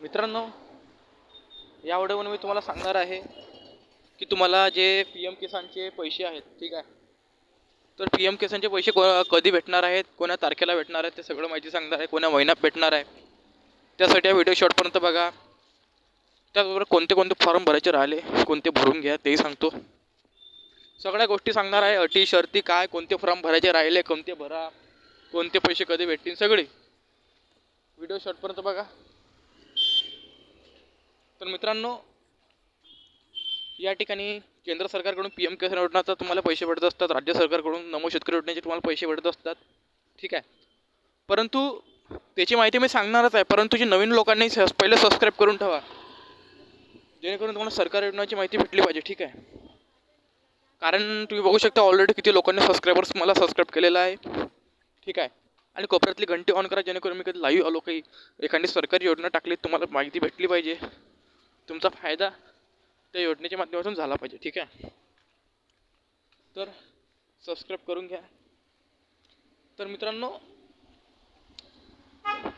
मित्रांनो या व्हिडिओमध्ये मी तुम्हाला सांगणार आहे की तुम्हाला जे पी एम किसानचे पैसे आहेत ठीक आहे? तर पी एम किसानचे पैसे को कधी भेटणार आहेत कोण्या तारखेला भेटणार आहेत ते सगळं माहिती सांगणार आहे कोण्या महिन्यात भेटणार आहे. त्यासाठी हा व्हिडिओ शॉर्टपर्यंत बघा. त्याचबरोबर कोणते कोणते फॉर्म भरायचे राहिले कोणते भरून घ्या तेही सांगतो. सगळ्या गोष्टी सांगणार आहे अटी शर्ती काय कोणते फॉर्म भरायचे राहिले कोणते भरा कोणते पैसे कधी भेटतील सगळे. व्हिडिओ शॉर्टपर्यंत बघा. तर मित्रांनो या ठिकाणी केंद्र सरकारकडून पी एम किसान योजनाचा तुम्हाला पैसे भेटत असतात. राज्य सरकारकडून नमो शेतकरी योजनेचे तुम्हाला पैसे भेटत असतात. ठीक आहे? परंतु त्याची माहिती मी सांगणारच आहे. परंतु जे नवीन लोकांनी स- पहिले सबस्क्राईब करून ठेवा. जेणेकरून तुम्हाला सरकार योजनाची माहिती भेटली पाहिजे. ठीक आहे? कारण तुम्ही बघू शकता ऑलरेडी किती लोकांनी सबस्क्रायबर्स मला सबस्क्राईब केलेला आहे. ठीक आहे? आणि कोपऱ्यातली घंटी ऑन करा जेणेकरून मी कधी लाईव्ह आलो काही. एखादी सरकारी योजना टाकली तुम्हाला माहिती भेटली पाहिजे. तुमचा फायदा त्या योजनेच्या माध्यमातून झाला पाहिजे ठीक आहे? तर सबस्क्राईब करून घ्या. तर मित्रांनो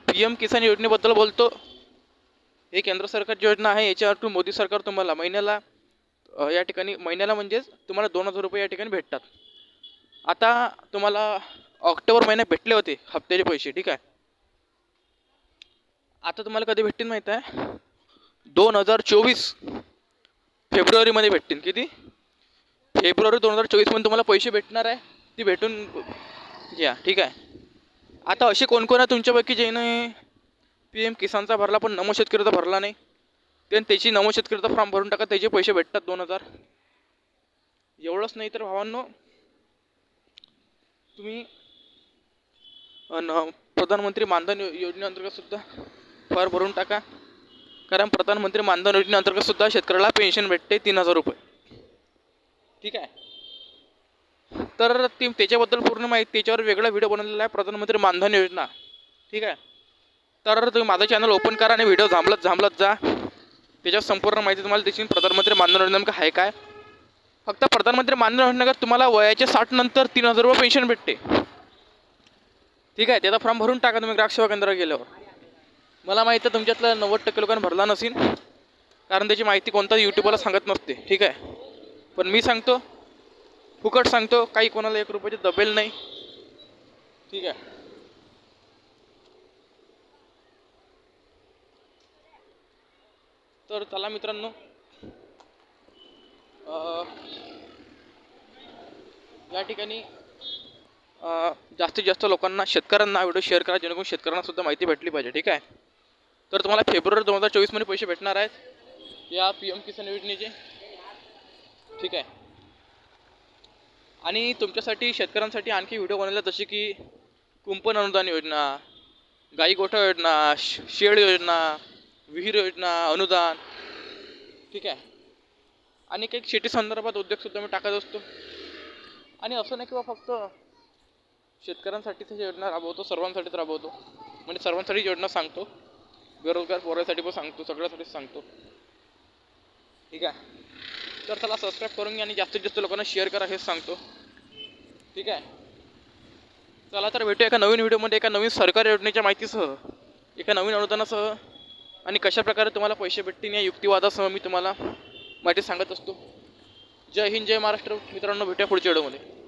पी एम किसान योजनेबद्दल बोलतो. हे केंद्र सरकारची योजना आहे याच्यावरतून मोदी सरकार तुम्हाला महिन्याला या ठिकाणी महिन्याला म्हणजेच तुम्हाला दोन हजार रुपये या ठिकाणी भेटतात. आता तुम्हाला ऑक्टोबर महिन्यात भेटले होते हप्त्याचे पैसे ठीक आहे? आता तुम्हाला कधी भेटतील माहीत आहे? दोन हजार चोवीस फेब्रुवारीमध्ये भेटतील. किती? फेब्रुवारी दोन हजार चोवीसमध्ये तुम्हाला पैसे भेटणार आहे. ती भेटून घ्या. ठीक आहे. आता असे कोण कोण आहे तुमच्यापैकी ज्याने पी एम किसानचा भरला पण नमो शेतकरीचा भरला नाही. ते त्याची नमो शेतकरीचा फॉर्म भरून टाका. त्याचे पैसे भेटतात दोन हजार. एवढंच नाही तर भावांनो तुम्ही न प्रधानमंत्री मानधन योजनेअंतर्गतसुद्धा योजनेअंतर्गत सुद्धा फॉर्म भरून टाका. कारण प्रधानमंत्री मानधन योजनेअंतर्गत सुद्धा शेतकऱ्याला पेन्शन भेटते तीन हजार रुपये. ठीक आहे? तर ती त्याच्याबद्दल पूर्ण माहिती त्याच्यावर वेगळा व्हिडिओ बनवलेला आहे प्रधानमंत्री मानधन योजना. ठीक आहे? तर तुम्ही माझं चॅनल ओपन करा आणि व्हिडिओ झांबलत झांबलत जा. त्याच्यावर संपूर्ण माहिती तुम्हाला देशील प्रधानमंत्री मानधन योजना नेमकं आहे काय? फक्त प्रधानमंत्री मानधन योजनेत तुम्हाला वयाच्या साठ नंतर तीन हजार रुपये पेन्शन भेटते. ठीक आहे? त्याचा फॉर्म भरून टाका तुम्ही ग्राहक सेवा केंद्रावर गेल्यावर. मला माहिती आहे तुमच्यातलं नव्वद टक्के लोकांनी भरला नसेल कारण त्याची माहिती कोणताच यूट्यूबला सांगत नसते. ठीक आहे? पण मी सांगतो फुकट सांगतो काही कोणाला एक रुपयाची दबेल नाही. ठीक आहे? तर चला मित्रांनो या ठिकाणी जास्तीत जास्त लोकांना शेतकऱ्यांना व्हिडिओ शेअर करा जेणेकरून शेतकऱ्यांना सुद्धा माहिती भेटली पाहिजे. ठीक आहे? तर तुम्हाला फेब्रुवारी दोन हजार चोवीसमध्ये पैसे भेटणार आहेत. या पी एम किसान योजनेचे. ठीक आहे. आणि तुमच्यासाठी शेतकऱ्यांसाठी आणखी व्हिडिओ बनवला जसे की कुंपण अनुदान योजना गाई गोठा योजना श- शेड योजना विहीर योजना अनुदान. ठीक आहे. आणि काही शेती संदर्भात उद्योगसुद्धा मी टाकत असतो. आणि असं नाही किंवा फक्त शेतकऱ्यांसाठीच योजना राबवतो सर्वांसाठीच राबवतो. म्हणजे सर्वांसाठी योजना सांगतो. बेरोजगार पोरासाठी पण सांगतो सगळ्यासाठी सांगतो. ठीक आहे? तर चला सबस्क्राईब करून घ्या आणि जास्तीत जास्त लोकांना शेअर करा हेच सांगतो. ठीक आहे? चला तर भेटू एका नवीन व्हिडिओमध्ये एका नवीन सरकारी योजनेच्या माहितीसह एका नवीन अनुदानासह. आणि कशा प्रकारे तुम्हाला पैसे भेटतील या युक्तिवादासह मी तुम्हाला माहिती सांगत असतो. जय हिंद जय महाराष्ट्र. मित्रांनो भेटूया पुढच्या व्हिडिओमध्ये